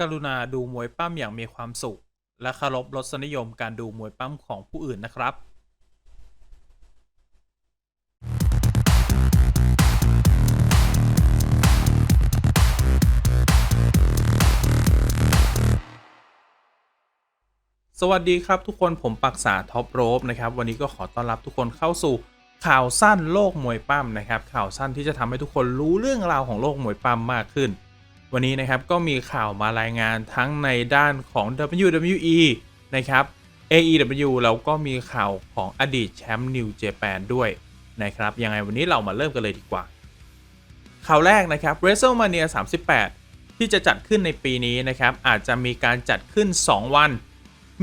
กรุณาดูมวยปั้มอย่างมีความสุข และเคารพรสนิยมการดูมวยปั้มของผู้อื่นนะครับสวัสดีครับทุกคนผมปักษาท็อปโรบนะครับวันนี้ก็ขอต้อนรับทุกคนเข้าสู่ข่าวสั้นโลกมวยปั้มนะครับข่าวสั้นที่จะทำให้ทุกคนรู้เรื่องราวของโลกมวยปั้มมากขึ้น วันนี้นะครับก็มีข่าวมารายงานทั้งในด้านของ WWE นะครับ AEW แล้วก็มีข่าวของอดีตแชมป์นิวเจแปนด้วยนะครับยังไงวันนี้เรามาเริ่มกันเลยดีกว่า ข่าวแรกนะครับ WrestleMania 38 ที่จะจัดขึ้นในปีนี้นะครับอาจจะมีการจัดขึ้น 2 วัน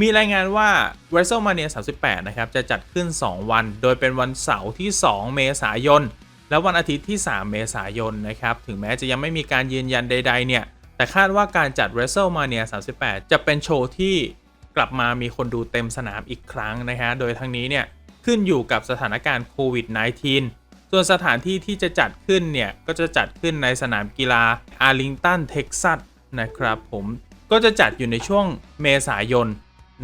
มีรายงานว่า WrestleMania 38 นะครับจะจัดขึ้น 2 วัน โดยเป็นวันเสาร์ที่ 2 เมษายน และวันอาทิตย์ที่ 3 เมษายนนะครับ ถึงแม้จะยังไม่มีการยืนยันใด ๆ เนี่ย แต่คาดว่าการจัด WrestleMania 38 จะเป็นโชว์ที่กลับมามีคนดูเต็มสนามอีกครั้งนะฮะ โดยทั้งนี้เนี่ยขึ้นอยู่กับสถานการณ์โควิด -19 ส่วนสถานที่ที่จะจัดขึ้นเนี่ย ก็จะจัดขึ้นในสนามกีฬาอาร์ลิงตันเท็กซัสนะครับผมก็จะจัดอยู่ในช่วงเมษายน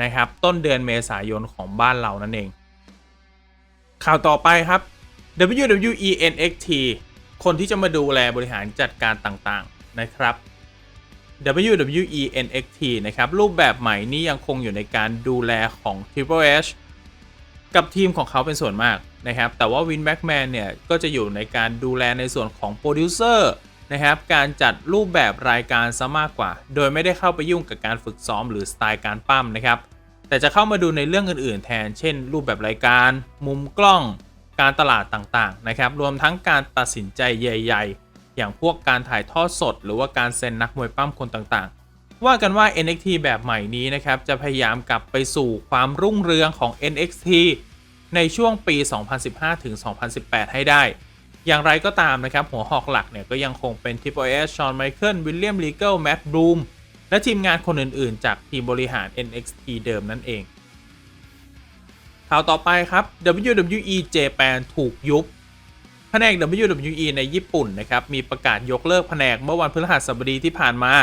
นะครับ ต้นเดือนเมษายนของบ้านเรานั่นเอง ข่าวต่อไปครับ WWE NXT คนที่จะมาดูแลบริหารจัดการต่างๆนะครับ WWE NXT นะครับ รูปแบบใหม่นี้ยังคงอยู่ในการดูแลของ Triple H กับทีมของเขาเป็นส่วนมากนะครับ แต่ว่าวินแบ็กแมนเนี่ย ก็จะอยู่ในการดูแลในส่วนของโปรดิวเซอร์นะครับ การจัดรูปแบบรายการซะมากกว่า โดยไม่ได้เข้าไปยุ่งกับการฝึกซ้อมหรือสไตล์การปั้มนะครับ แต่จะเข้ามาดูในเรื่องอื่นๆ แทน เช่น รูปแบบรายการ มุมกล้อง การตลาดต่างๆนะครับ รวมทั้งการตัดสินใจใหญ่ ๆ อย่างพวกการถ่ายทอดสด หรือว่าการเซ็นนักมวยปั้มคนต่างๆ ว่ากันว่า NXT แบบใหม่นี้นะครับ จะพยายามกลับไปสู่ความรุ่งเรืองของ NXT ในช่วงปี 2015 ถึง 2018 ให้ได้ อย่างไรก็ตามนะครับ หัวหอกหลักเนี่ยก็ยังคงเป็น Triple H ชอนไมเคิล วิลเลียมลีเกิลแมตต์บลูมและทีมงานคนอื่นๆ จากทีมบริหาร NXT เดิมนั่นเอง ข่าวต่อไปครับ WWE Japan ถูกยุบแผนก WWE ในญี่ปุ่นนะครับมีประกาศยกเลิกแผนกเมื่อวันพฤหัสบดีที่ผ่านมา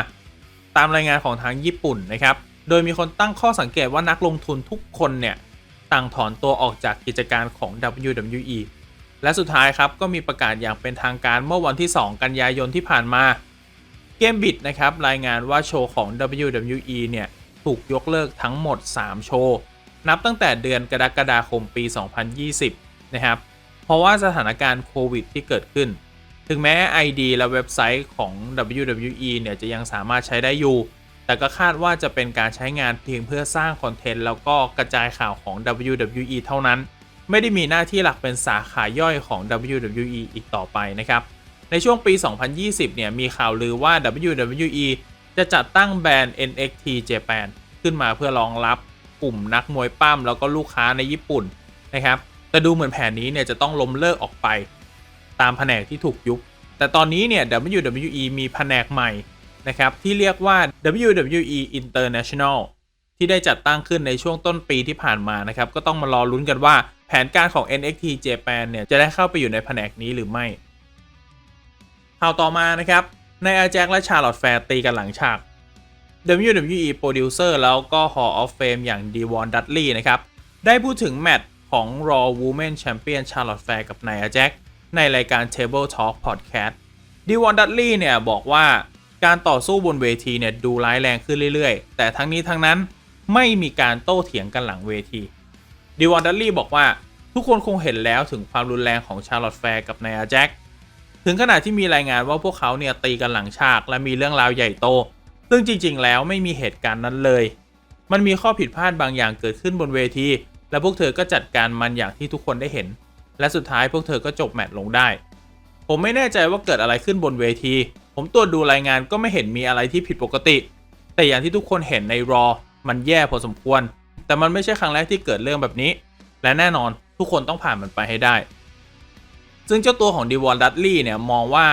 ตามรายงานของทางญี่ปุ่นนะครับโดยมีคนตั้งข้อสังเกตว่านักลงทุนทุกคนเนี่ยต่างถอนตัวออกจากกิจการของ WWE และสุดท้ายครับก็มีประกาศอย่างเป็นทางการเมื่อวันที่ 2 กันยายนที่ผ่านมาเกมบิดนะครับรายงานว่าโชว์ของ WWE เนี่ยถูกยกเลิกทั้งหมด 3 โชว์ นับตั้งแต่เดือนกรกฎาคมปี 2020 นะครับ เพราะว่าสถานการณ์โควิดที่เกิดขึ้น ถึงแม้ ID และเว็บไซต์ของ WWE เนี่ยจะยังสามารถใช้ได้อยู่ แต่ก็คาดว่าจะเป็นการใช้งานเพียงเพื่อสร้างคอนเทนต์แล้วก็กระจายข่าวของ WWE เท่านั้น ไม่ได้มีหน้าที่หลักเป็นสาขาย่อยของ WWE อีกต่อไปนะครับ ในช่วงปี 2020 เนี่ยมีข่าวลือว่า WWE จะจัดตั้งแบรนด์ NXT Japan ขึ้นมาเพื่อรองรับ กลุ่มนักมวยปั้มแล้วก็ลูกค้าในญี่ปุ่นนะครับแต่ดูเหมือนแผนนี้เนี่ยจะต้องล้มเลิกออกไป ตามแผนกที่ถูกยุบ แต่ตอนนี้เนี่ย WWE มีแผนกใหม่นะครับที่เรียกว่า WWE International ที่ได้จัดตั้งขึ้นในช่วงต้นปีที่ผ่านมานะครับก็ต้องมารอลุ้นกันว่าแผนการของ NXT Japan เนี่ยจะได้เข้าไปอยู่ในแผนกนี้หรือไม่ข่าวต่อมานะครับในอาแจ็คและชาร์ลอตแฟร์ตีกันหลังฉาก WWE Producer แล้วก็ Hall of Fame อย่าง d ีวอนดัตลีย์นะครับ ได้พูดถึงแมตช์ของ Raw Women Champion Charlotte Flair กับนายอาแจ็คในรายการ Table Talk Podcast ดีวอนดัตลีย์เนี่ยบอกว่าการต่อสู้บนเวทีเนี่ยดูร้ายแรงขึ้นเรื่อยๆ แต่ทั้งนี้ทั้งนั้นไม่มีการโต้เถียงกันหลังเวทีดีวอนดัตลีย์บอกว่าทุกคนคงเห็นแล้วถึงความรุนแรงของชาร์ลอตแฟร์กับนายอาแจ็คถึงขนาดที่มีรายงานว่าพวกเขาเนี่ยตีกันหลังฉากและมีเรื่องราวใหญ่โต ซึ่งจริงๆ แล้วไม่มีเหตุการณ์นั้นเลย มันมีข้อผิดพลาดบางอย่างเกิดขึ้นบนเวที และพวกเธอก็จัดการมันอย่างที่ทุกคนได้เห็น และสุดท้ายพวกเธอก็จบแมตช์ลงได้ ผมไม่แน่ใจว่าเกิดอะไรขึ้นบนเวที ผมตรวจดูรายงานก็ไม่เห็นมีอะไรที่ผิดปกติ แต่อย่างที่ทุกคนเห็นในรอมันแย่พอสมควร แต่มันไม่ใช่ครั้งแรกที่เกิดเรื่องแบบนี้ และแน่นอนทุกคนต้องผ่านมันไปให้ได้ ซึ่งเจ้าตัวของดีวอลดัตลีย์เนี่ยมองว่า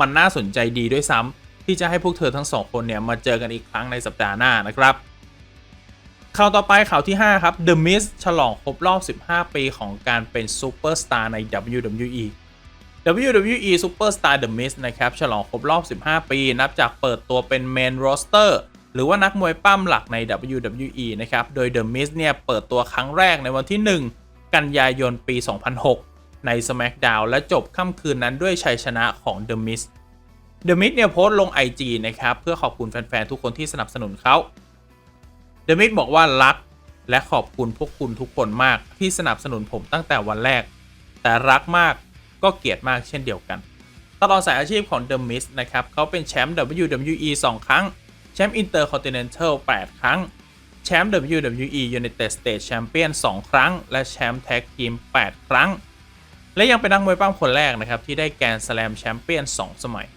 มันน่าสนใจดีด้วยซ้ำ ที่จะให้พวกเธอทั้งสองคนเนี่ยมาเจอกันอีกครั้งในสัปดาห์หน้านะครับข่าวต่อไปข่าวที่ 5 ครับ The Miz ฉลองครบรอบ 15 ปีของการเป็นซูเปอร์สตาร์ใน WWE WWE Superstar The Miz นะครับ ฉลองครบรอบ 15 ปี นับจากเปิดตัวเป็นเมนโรสเตอร์หรือว่านักมวยปั้มหลักใน WWE นะครับ โดย The Miz เนี่ย เปิดตัวครั้งแรกในวันที่ 1 กันยายนปี 2006 ใน SmackDown และจบค่ำคืนนั้นด้วยชัยชนะของ The Miz The Miz เนี่ยโพสต์ลง IG นะครับ เพื่อขอบคุณแฟน ๆ ทุกคนที่สนับสนุนเขา The Miz บอกว่ารักและขอบคุณพวกคุณทุกคนมากที่สนับสนุนผมตั้งแต่วันแรก แต่รักมากก็เกลียดมากเช่นเดียวกัน ตลอดสายอาชีพของ The Miz นะครับเขาเป็นแชมป์ WWE 2 ครั้ง แชมป์ Intercontinental 8 ครั้ง แชมป์ WWE United States Champion 2 ครั้ง และแชมป์ Tag Team 8ครั้ง และยังเป็นนักมวยปั้มคนแรกนะครับที่ได้แกนสแลมแชมเปี้ยน 2 สมัย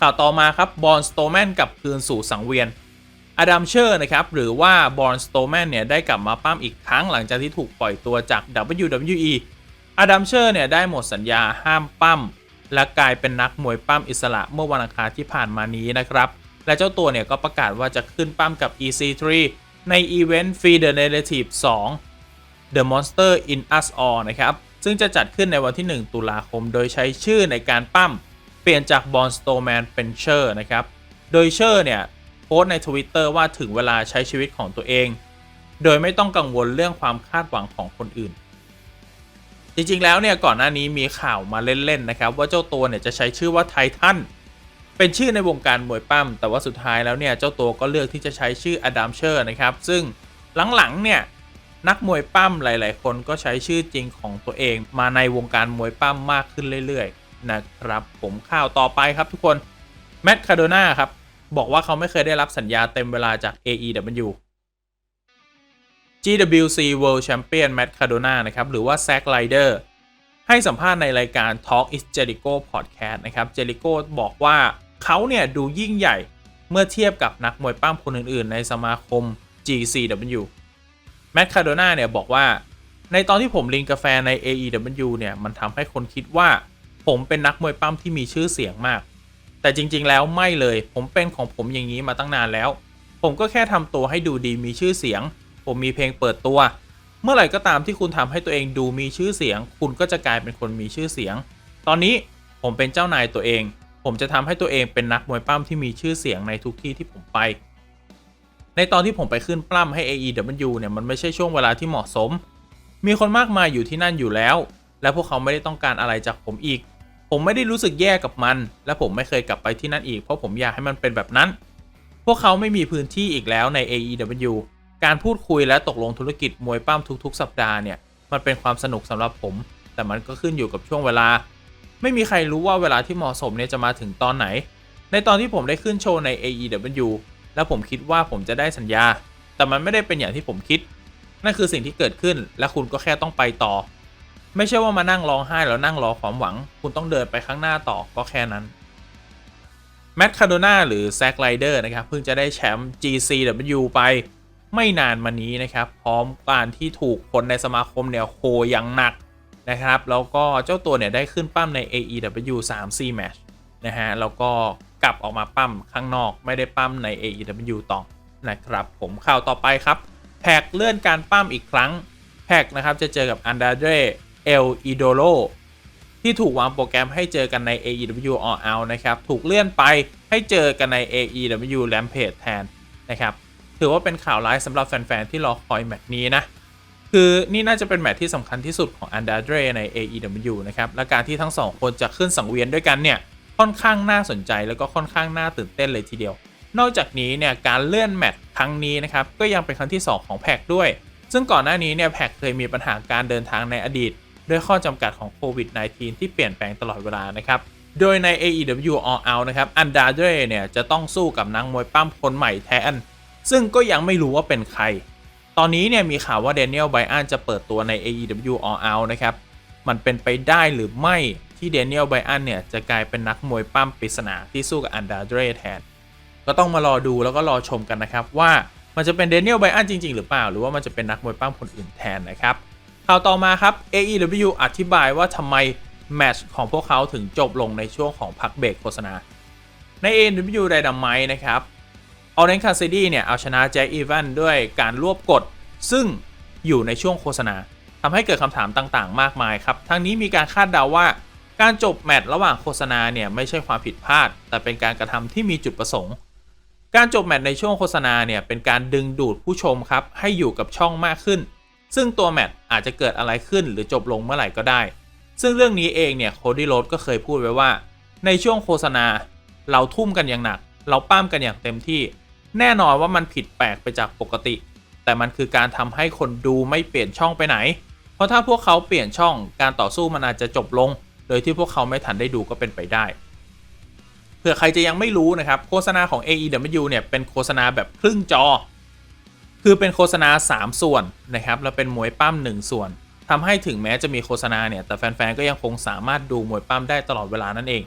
ข่าวต่อมาครับบอลสโตแมนกลับคืนสู่สังเวียนอดัมเชอร์นะครับหรือว่าบอลสโตแมนเนี่ยได้กลับมาปั้มอีกครั้งหลังจากที่ถูกปล่อยตัวจาก WWE อดัมเชอร์เนี่ยได้หมดสัญญาห้ามปั้มและกลายเป็นนักมวยปั้มอิสระเมื่อวันอังคารที่ผ่านมานี้นะครับ และเจ้าตัวเนี่ยก็ประกาศว่าจะขึ้นปั้มกับ EC3 ในอีเวนต์ Feed the Narrative 2 The Monster in Us All นะครับ ซึ่งจะจัดขึ้นในวันที่ 1 ตุลาคม โดยใช้ชื่อในการปั้ม เปลี่ยนจากบอลสโตแมนเป็นเชอร์นะครับ โดยเชอร์เนี่ยโพสต์ใน Twitter ว่าถึงเวลาใช้ชีวิตของตัวเอง โดยไม่ต้องกังวลเรื่องความคาดหวังของคนอื่น จริงๆแล้วเนี่ยก่อนหน้านี้มีข่าวมาเล่นๆนะครับ ว่าเจ้าตัวเนี่ยจะใช้ชื่อว่าไททันเป็นชื่อในวงการมวยปั้มแต่ว่าสุดท้ายแล้วเนี่ยเจ้าตัวก็เลือกที่จะใช้ชื่ออดัมเชอร์นะครับซึ่งหลังๆเนี่ยนักมวยปั้มหลาย ๆ คนก็ใช้ชื่อจริงของตัวเองมาในวงการมวยปั้มมากขึ้นเรื่อยๆ นะครับ ผมข่าวต่อไปครับทุกคนแมตต์คาโดนาครับ บอกว่าเขาไม่เคยได้รับสัญญาเต็มเวลาจาก AEW GWC World Champion Matt Cardona นะครับ หรือว่า Zack Ryder ให้สัมภาษณ์ในรายการ Talk is Jericho Podcast นะครับ Jericho บอกว่าเขาเนี่ยดูยิ่งใหญ่เมื่อเทียบกับนักมวยปั้มคนอื่นๆ ในสมาคม GCW แม t คาโดนาเนี่ยบอกว่า ในตอนที่ผมลิงกาแฟใน AEW เนี่ย มันทำให้คนคิดว่า ผมเป็นนักมวยปั้มที่มีชื่อเสียงมาก แต่จริงๆแล้วไม่เลย ผมเป็นของผมอย่างนี้มาตั้งนานแล้ว ผมก็แค่ทำตัวให้ดูดีมีชื่อเสียง ผมมีเพลงเปิดตัว เมื่อไหร่ก็ตามที่คุณทำให้ตัวเองดูมีชื่อเสียง คุณก็จะกลายเป็นคนมีชื่อเสียง ตอนนี้ผมเป็นเจ้านายตัวเอง ผมจะทำให้ตัวเองเป็นนักมวยปั้มที่มีชื่อเสียงในทุกที่ที่ผมไป ในตอนที่ผมไปขึ้นปล้ำให้ AEW เนี่ยมันไม่ใช่ช่วงเวลาที่เหมาะสม มีคนมากมายอยู่ที่นั่นอยู่แล้ว และพวกเขาไม่ได้ต้องการอะไรจากผมอีก ผมไม่ได้รู้สึกแย่กับมัน และผมไม่เคยกลับไปที่นั่นอีกเพราะผมอยากให้มันเป็นแบบนั้น พวกเขาไม่มีพื้นที่อีกแล้วใน AEW การพูดคุยและตกลงธุรกิจมวยปั้มทุกๆ สัปดาห์เนี่ย มันเป็นความสนุกสำหรับผม แต่มันก็ขึ้นอยู่กับช่วงเวลา ไม่มีใครรู้ว่าเวลาที่เหมาะสมเนี่ยจะมาถึงตอนไหน ในตอนที่ผมได้ขึ้นโชว์ใน AEW และผมคิดว่าผมจะได้สัญญา แต่มันไม่ได้เป็นอย่างที่ผมคิด นั่นคือสิ่งที่เกิดขึ้น และคุณก็แค่ต้องไปต่อ ไม่ใช่ว่ามานั่งร้องไห้แล้วนั่งรอความหวัง คุณต้องเดินไปข้างหน้าต่อก็แค่นั้นแมตต์คาโดนาหรือแซคไ r เดอร์นะครับเพิ่งจะได้แชมป์ GCW ไปไม่นานมานี้นะครับ พร้อมการที่ถูกคนในสมาคมเนี่ยโหอย่างหนักนะครับ แล้วก็เจ้าตัวเนี่ยได้ขึ้นปั้มใน AEW 3 4 match นะฮะ แล้วก็กลับออกมาปั้มข้างนอกไม่ได้ปั้มใน AEW ต่อนะครับผมข่าวต่อไปครับ แพกเลื่อนการปั้มอีกครั้ง แพกนะครับจะเจอกับอันดาเดร เอลอีโดโลที่ถูกวางโปรแกรมให้เจอกันใน AEW All Out นะครับ ถูกเลื่อนไปให้เจอกันใน AEW Rampage แทนนะครับ ถือว่าเป็นข่าวร้ายสำหรับแฟน ๆ ที่รอคอยแมตช์นี้นะ คือนี่น่าจะเป็นแมตช์ที่สำคัญที่สุดของอันดาเดรใน AEW นะครับ และการที่ทั้งสองคนจะขึ้นสังเวียนด้วยกันเนี่ย ค่อนข้างน่าสนใจแล้วก็ค่อนข้างน่าตื่นเต้นเลยทีเดียว นอกจากนี้เนี่ยการเลื่อนแมตช์ครั้งนี้นะครับก็ยังเป็นครั้งที่ 2 ของแพ็กด้วย ซึ่งก่อนหน้านี้เนี่ยแพ็กเคยมีปัญหาการเดินทางในอดีต ด้วยข้อจำกัดของโควิด -19 ที่เปลี่ยนแปลงตลอดเวลานะครับ โดยใน AEW All Out นะครับ อันดาเดรเนี่ยจะต้องสู้กับนางมวยปั้มคนใหม่แทน ซึ่งก็ยังไม่รู้ว่าเป็นใคร ตอนนี้เนี่ยมีข่าวว่าเดน i ยลไบอันจะเปิดตัวใน AEW All Out นะครับ มันเป็นไปได้หรือไม่ที่เดน i ยลไบอันเนี่ยจะกลายเป็นนักมวยปั้มปริศนาที่สู้กับอันดาเดรแทน ก็ต้องมารอดูแล้วก็รอชมกันนะครับว่ามันจะเป็นเดน i ยลไบอันจริง ๆ หรือเปล่า หรือว่ามันจะเป็นนักมวยปั้มคนอื่นแทนนะครับ ข่าวต่อมาครับ AEW อธิบายว่าทำไมแมตช์ของพวกเขาถึงจบลงในช่วงของพักเบรกโฆษณา ใน AEW Dynamite นะครับออเรนคาซิดี้เนี่ยเอาชนะแจ็คอีแวนด้วยการรวบกด ซึ่งอยู่ในช่วงโฆษณาทำให้เกิดคำถามต่างๆ มากมายครับ ทั้งนี้มีการคาดเดาว่าการจบแมตช์ระหว่างโฆษณาเนี่ยไม่ใช่ความผิดพลาด แต่เป็นการกระทำที่มีจุดประสงค์ การจบแมตช์ในช่วงโฆษณาเนี่ยเป็นการดึงดูดผู้ชมครับให้อยู่กับช่องมากขึ้น ซึ่งตัวแมตช์อาจจะเกิดอะไรขึ้นหรือจบลงเมื่อไหร่ก็ได้ ซึ่งเรื่องนี้เองเนี่ยโคดี้โรดก็เคยพูดไว้ว่า ในช่วงโฆษณา เราทุ่มกันอย่างหนัก เราป้ามกันอย่างเต็มที่ แน่นอนว่ามันผิดแปลกไปจากปกติ แต่มันคือการทำให้คนดูไม่เปลี่ยนช่องไปไหน เพราะถ้าพวกเขาเปลี่ยนช่องการต่อสู้มันอาจจะจบลง โดยที่พวกเขาไม่ทันได้ดูก็เป็นไปได้เผื่อใครจะยังไม่รู้นะครับโฆษณาของ AEW เนี่ยเป็นโฆษณาแบบครึ่งจอ คือเป็นโฆษณา 3 ส่วนนะครับแล้วเป็นมวยปั้ม1ส่วนทำให้ถึงแม้จะมีโฆษณาเนี่ยแต่แฟนๆ ก็ยังคงสามารถดูมวยปั้มได้ตลอดเวลานั่นเอง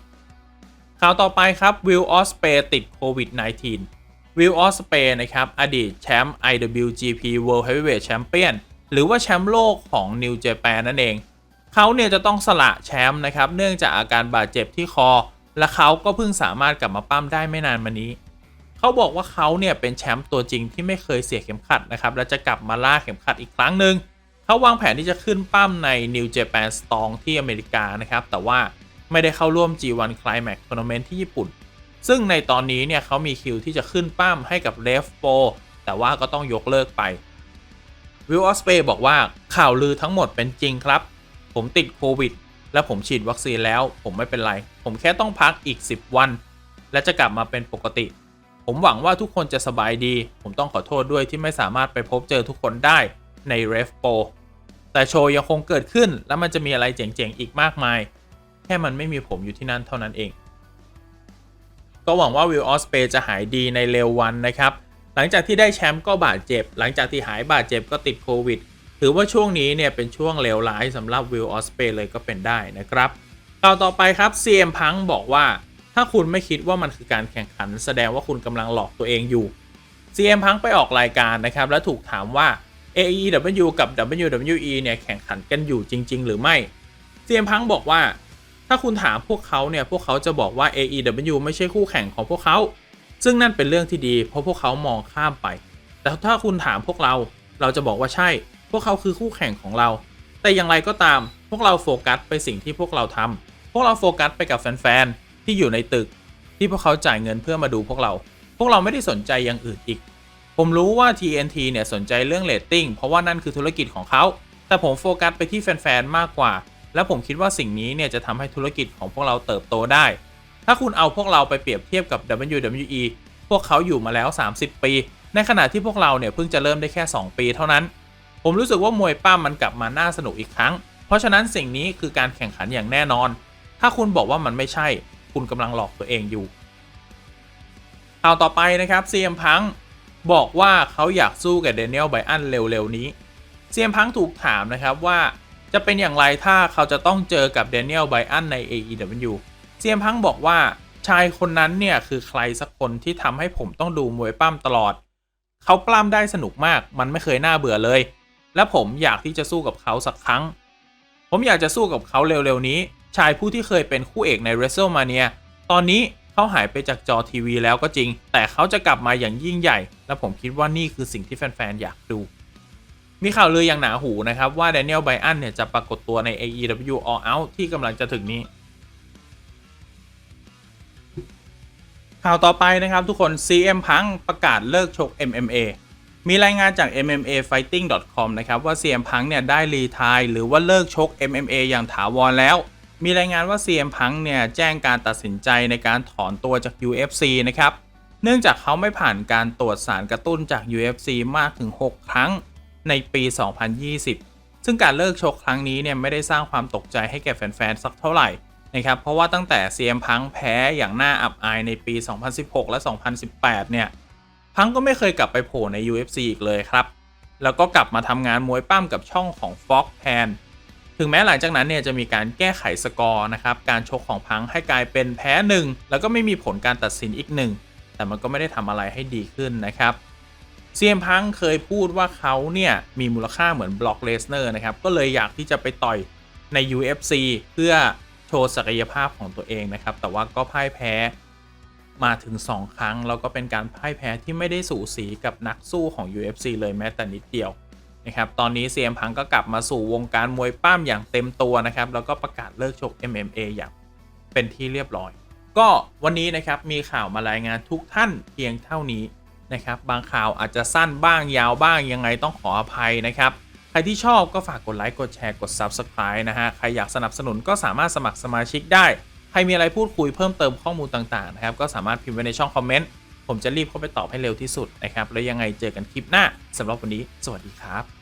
ข่าวต่อไปครับวิลออสเปติดโควิด -19 วิลออสเปนะครับอดีตแชมป์ IWGP World Heavyweight Champion หรือว่าแชมป์โลกของ New Japan นั่นเอง เขาเนี่ยจะต้องสละแชมป์นะครับเนื่องจากอาการบาดเจ็บที่คอ และเขาก็เพิ่งสามารถกลับมาปั้มได้ไม่นานมานี้ เขาบอกว่าเขาเนี่ยเป็นแชมป์ตัวจริงที่ไม่เคยเสียเข็มขัดนะครับ และจะกลับมาล่าเข็มขัดอีกครั้งหนึ่งเขาวางแผนที่จะขึ้นปั้มใน New Japan Strong ที่อเมริกานะครับ แต่ว่าไม่ได้เข้าร่วม G1 Climax Tournament ที่ญี่ปุ่น ซึ่งในตอนนี้เนี่ยเขามีคิวที่จะขึ้นปั้มให้กับ r e f โ o แต่ว่าก็ต้องยกเลิกไปวิลออสเปย์บอกว่าข่าวลือทั้งหมดเป็นจริงครับ ผมติดโควิด และผมฉีดวัคซีนแล้ว ผมไม่เป็นไร ผมแค่ต้องพักอีก 10 วัน และจะกลับมาเป็นปกติ ผมหวังว่าทุกคนจะสบายดี ผมต้องขอโทษด้วยที่ไม่สามารถไปพบเจอทุกคนได้ใน r e f โ o แต่โชว์ยังคงเกิดขึ้นและมันจะมีอะไรเจ๋งๆ อีกมากมาย แค่มันไม่มีผมอยู่ที่นั่นเท่านั้นเอง ก็หวังว่าวิลออสเปจะหายดีในเร็ววันนะครับ หลังจากที่ได้แชมป์ก็บาดเจ็บ หลังจากที่หายบาดเจ็บก็ติดโควิด ถือว่าช่วงนี้เนี่ยเป็นช่วงเลวร้ายสำหรับวิลออสเปเลยก็เป็นได้นะครับต่อต่อไปครับ CM Punk บอกว่า ถ้าคุณไม่คิดว่ามันคือการแข่งขัน แสดงว่าคุณกำลังหลอกตัวเองอยู่ CM Punk ไปออกรายการนะครับ และถูกถามว่า AEW กับ WWE เนี่ยแข่งขันกันอยู่จริง ๆ หรือไม่ CM Punk บอกว่า ถ้าคุณถามพวกเขาเนี่ยพวกเขาจะบอกว่า AEW ไม่ใช่คู่แข่งของพวกเขา ซึ่งนั่นเป็นเรื่องที่ดี เพราะพวกเขามองข้ามไป แต่ถ้าคุณถามพวกเรา เราจะบอกว่าใช่ พวกเขาคือคู่แข่งของเรา แต่อย่างไรก็ตาม พวกเราโฟกัสไปสิ่งที่พวกเราทำพวกเราโฟกัสไปกับแฟนๆ ที่อยู่ในตึก ที่พวกเขาจ่ายเงินเพื่อมาดูพวกเรา พวกเราไม่ได้สนใจอย่างอื่นอีก ผมรู้ว่า TNT เนี่ยสนใจเรื่องเรตติ้งเพราะว่านั่นคือธุรกิจของเขา แต่ผมโฟกัสไปที่แฟนๆมากกว่า และผมคิดว่าสิ่งนี้เนี่ยจะทำให้ธุรกิจของพวกเราเติบโตได้ ถ้าคุณเอาพวกเราไปเปรียบเทียบกับ WWE พวกเขาอยู่มาแล้ว 30 ปี ในขณะที่พวกเราเนี่ยเพิ่งจะเริ่มได้แค่ 2 ปีเท่านั้น ผมรู้สึกว่ามวยป้ามมันกลับมาน่าสนุกอีกครั้ง เพราะฉะนั้นสิ่งนี้คือการแข่งขันอย่างแน่นอน ถ้าคุณบอกว่ามันไม่ใช่ คุณกำลังหลอกตัวเองอยู่ข่าวต่อไปนะครับ CM Punk บอกว่าเขาอยากสู้กับเดนิเอลไบอันเร็วๆนี้ CM Punk ถูกถามนะครับว่าจะเป็นอย่างไรถ้าเขาจะต้องเจอกับเดนิเอลไบอันใน AEW CM Punk บอกว่าชายคนนั้นเนี่ยคือใครสักคนที่ทำให้ผมต้องดูมวยปั้มตลอด เขาปล้ำได้สนุกมาก มันไม่เคยน่าเบื่อเลย และผมอยากที่จะสู้กับเขาสักครั้ง ผมอยากจะสู้กับเขาเร็วๆนี้ ชายผู้ที่เคยเป็นคู่เอกใน WrestleMania ตอนนี้เขาหายไปจากจอทีวีแล้วก็จริง แต่เขาจะกลับมาอย่างยิ่งใหญ่ และผมคิดว่านี่คือสิ่งที่แฟนๆ อยากดู มีข่าวลืออย่างหนาหูนะครับว่า Daniel Bryan เนี่ยจะปรากฏตัวใน AEW All Out ที่กำลังจะถึงนี้ข่าวต่อไปนะครับทุกคน CM Punk ประกาศเลิกชก MMA มีรายงานจาก MMAfighting.com นะครับว่า CM Punk เนี่ยได้รีทายหรือว่าเลิกชก MMA อย่างถาวรแล้ว มีรายงานว่า CM Punk เนี่ยแจ้งการตัดสินใจในการถอนตัวจาก UFC นะครับ เนื่องจากเขาไม่ผ่านการตรวจสารกระตุ้นจาก UFC มากถึง 6 ครั้งในปี 2020 ซึ่งการเลิกชกครั้งนี้เนี่ยไม่ได้สร้างความตกใจให้แก่แฟนๆ สักเท่าไหร่นะครับ เพราะว่าตั้งแต่ CM Punk แพ้อย่างน่าอับอายในปี 2016 และ 2018 เนี่ย พังก็ไม่เคยกลับไปโผล่ใน UFC อีกเลยครับ แล้วก็กลับมาทำงานมวยปั้มกับช่องของ Fox Pan ถึงแม้หลังจากนั้นเนี่ยจะมีการแก้ไขสกอร์นะครับ การชกของพังให้กลายเป็นแพ้หนึ่งแล้วก็ไม่มีผลการตัดสินอีกหนึ่งแต่มันก็ไม่ได้ทำอะไรให้ดีขึ้นนะครับเซียมพังเคยพูดว่าเขาเนี่ยมีมูลค่าเหมือนบล็อกเลสเนอร์นะครับ ก็เลยอยากที่จะไปต่อยใน UFC เพื่อโชว์ศักยภาพของตัวเองนะครับ แต่ว่าก็พ่ายแพ้มาถึง 2 ครั้ง แล้วก็เป็นการพ่ายแพ้ที่ไม่ได้สูสีกับนักสู้ของ UFC เลยแม้แต่นิดเดียว นะครับตอนนี้เซียมพังก็กลับมาสู่วงการมวยป้ามอย่างเต็มตัวนะครับแล้วก็ประกาศเลิกชก MMA อย่างเป็นที่เรียบร้อย ก็วันนี้นะครับมีข่าวมารายงานทุกท่านเพียงเท่านี้นะครับบางข่าวอาจจะสั้นบ้างยาวบ้างยังไงต้องขออภัยนะครับใครที่ชอบก็ฝากกดไลค์กดแชร์กด Subscribe นะฮะใครอยากสนับสนุนก็สามารถสมัครสมาชิกได้ ใครมีอะไรพูดคุยเพิ่มเติมข้อมูลต่างๆนะครับก็สามารถพิมพ์ไว้ในช่องคอมเมนต์ผมจะรีบเข้าไปตอบให้เร็วที่สุดนะครับแล้วยังไงเจอกันคลิปหน้าสำหรับวันนี้ สวัสดีครับ